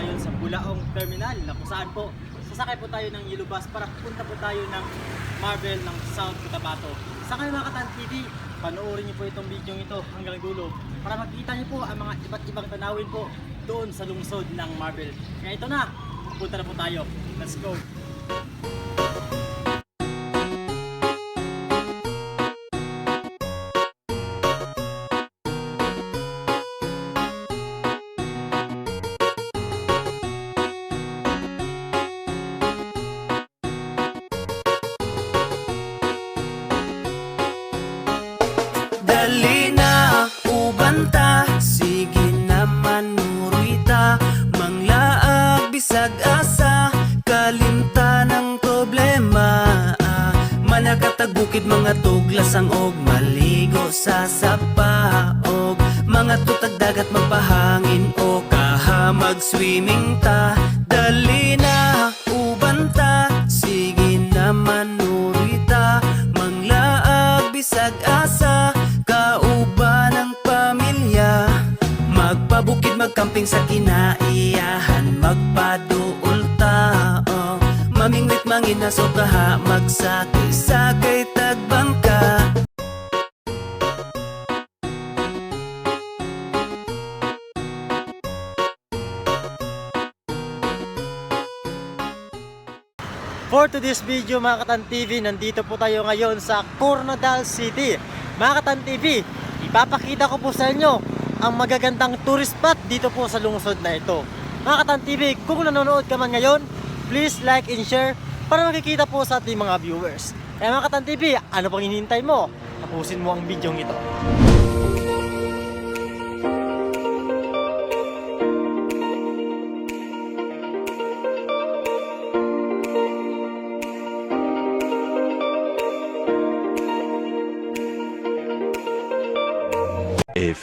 ngayon sa Bulaong Terminal na kung saan po sasakay po tayo ng yellow bus para punta po tayo ng Marvel ng South Cotabato. Sa kayo mga Katan TV, panoorin niyo po itong video ito hanggang dulo para makita niyo po ang mga iba't ibang tanawin po doon sa lungsod ng Marvel. Kaya ito na, punta na po tayo. Let's go! Bisag asa Kalimta ng problema. Ah, Manakatag bukid mga tuglas ang og Maligo sa sapaog. Mga tutag dagat magpahangin O kahamag swimming ta. Dali na, ubanta Sige naman, nurita Manglaag, bisag asa magkamping sa kinaiyahan. Magpaduol tao Mamingwit, manginaso kaha Magsakay-sakay, tagbangka. For today's video mga Katan TV, nandito po tayo ngayon sa Coronadal City. Mga Katan TV, ipapakita ko po sa inyo ang magagandang tourist spot dito po sa lungsod na ito. Mga Katan TV, kung nanonood ka man ngayon, please like and share para makikita po sa ating mga viewers. Kaya mga Katan TV, ano pang hinihintay mo? Tapusin mo ang video ito.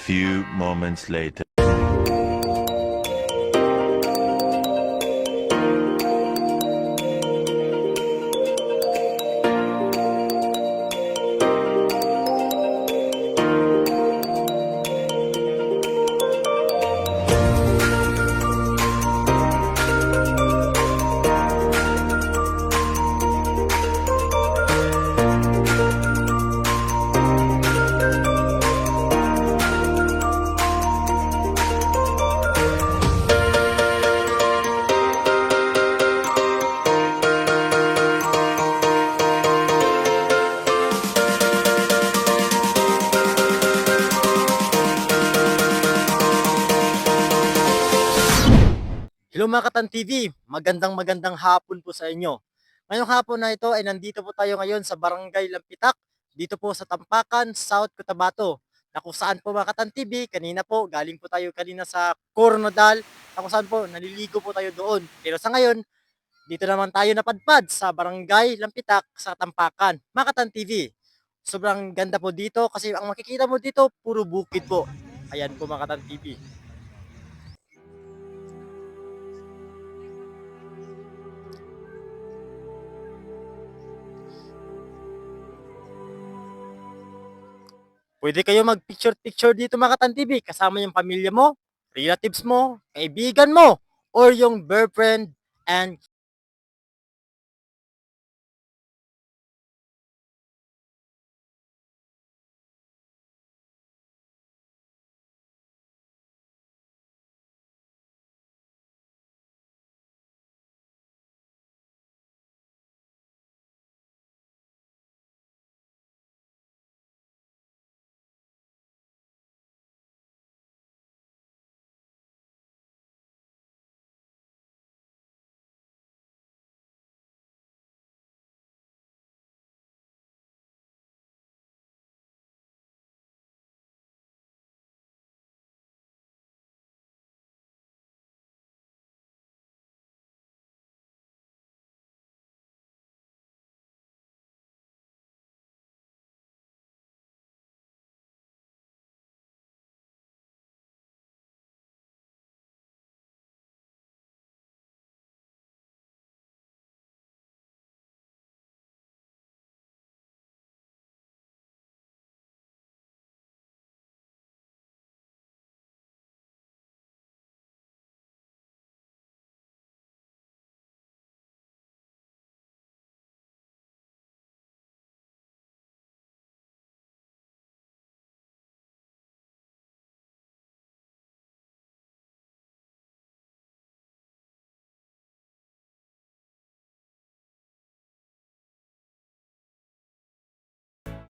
Few moments later. Hello mga Katan TV, magandang magandang hapon po sa inyo. Ngayong hapon na ito ay nandito po tayo ngayon sa Barangay Lampitak, dito po sa Tampakan, South Cotabato. Na kung saan po mga Katan TV, kanina po, galing po tayo kanina sa Coronadal, na kung saan po, naliligo po tayo doon. Pero sa ngayon, dito naman tayo napadpad sa Barangay Lampitak sa Tampakan. Mga Katan TV, sobrang ganda po dito kasi ang makikita mo dito, puro bukid po. Ayan po mga Katan TV. Pwede kayo mag-picture-picture dito mga Katan TV kasama yung pamilya mo, relatives mo, kaibigan mo, or yung girlfriend and